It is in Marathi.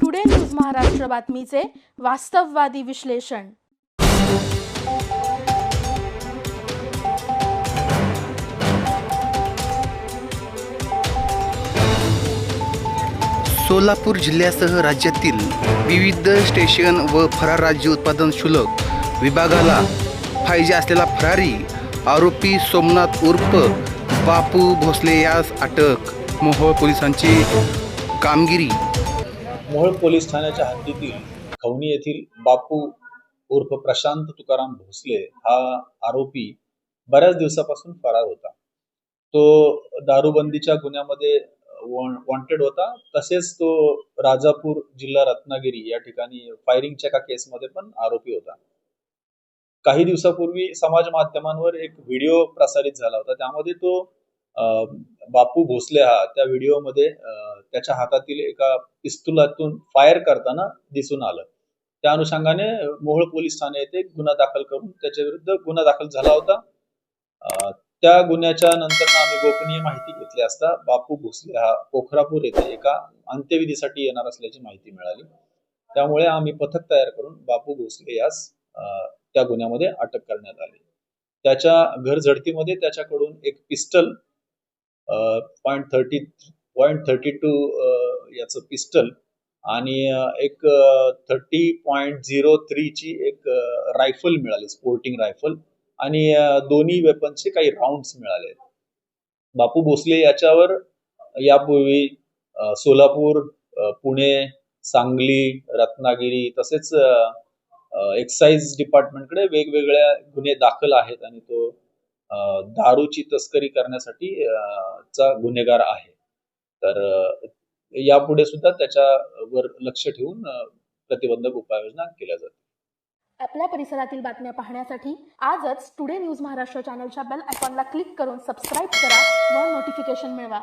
टुडे न्यूज महाराष्ट्र बातमीचे वास्तववादी विश्लेषण सोलापूर जिल्ह्यासह राज्यातील विविध स्टेशन व फरार राज्य उत्पादन शुल्क विभागाला पाहिजे असलेला फरारी. आरोपी सोमनाथ उर्फ बापू भोसले यास अटक. मोहोळ पोलिसांची कामगिरी. मोहोळ पोलीस ठाण्याच्या हद्दीतील खवणी येथील बापू उर्फ प्रशांत तुकाराम भोसले हा आरोपी बऱ्याच दिवसापासून फरार होता. तो दारूबंदीच्या गुन्ह्यामध्ये वॉन्टेड होता. तसेच तो राजापूर जिल्हा रत्नागिरी या ठिकाणी फायरिंगच्या एका केसमध्ये पण आरोपी होता. काही दिवसापूर्वी समाज माध्यमांवर एक व्हिडिओ प्रसारित झाला होता. त्यामध्ये तो बापू भोसले हा त्या व्हिडिओमध्ये त्याच्या हातातील एका पिस्तुलातून फायर करताना दिसून आलं. त्या अनुषंगाने मोहोळ पोलीस ठाणे येथे गुन्हा दाखल करून त्याच्या विरुद्ध गुन्हा दाखल झाला होता. त्या गुन्ह्याच्या नंतर आम्ही गोपनीय माहिती घेतली असता बापू भोसले हा पोखरापूर येथे एका अंत्यविधीसाठी येणार असल्याची माहिती मिळाली. त्यामुळे आम्ही पथक तयार करून बापू भोसले यास त्या गुन्ह्यामध्ये अटक करण्यात आली. त्याच्या घर झडतीमध्ये त्याच्याकडून एक pistol point thirty point thirty two याचं पिस्टल आणि एक थर्टी पॉईंट झिरो थ्रीची एक रायफल मिळाली स्पोर्टिंग रायफल आणि दोन्ही वेपनचे काही राऊंड्स मिळाले. बापू भोसले याच्यावर यापूर्वी सोलापूर पुणे सांगली रत्नागिरी तसेच एक्साईज डिपार्टमेंटकडे वेगवेगळ्या गुन्हे दाखल आहेत आणि तो दारूची तस्करी करण्यासाठी चा गुन्हेगार आहे. तर यापुढे सुद्धा त्याच्यावर लक्ष ठेवून प्रतिबंधक उपाययोजना केल्या जातात आपल्या परिसरातील बातम्या पाहण्यासाठी आजच टुडे न्यूज महाराष्ट्र चॅनलच्या बेल आयकॉनला क्लिक करून सबस्क्राईब करा व नोटिफिकेशन मिळवा.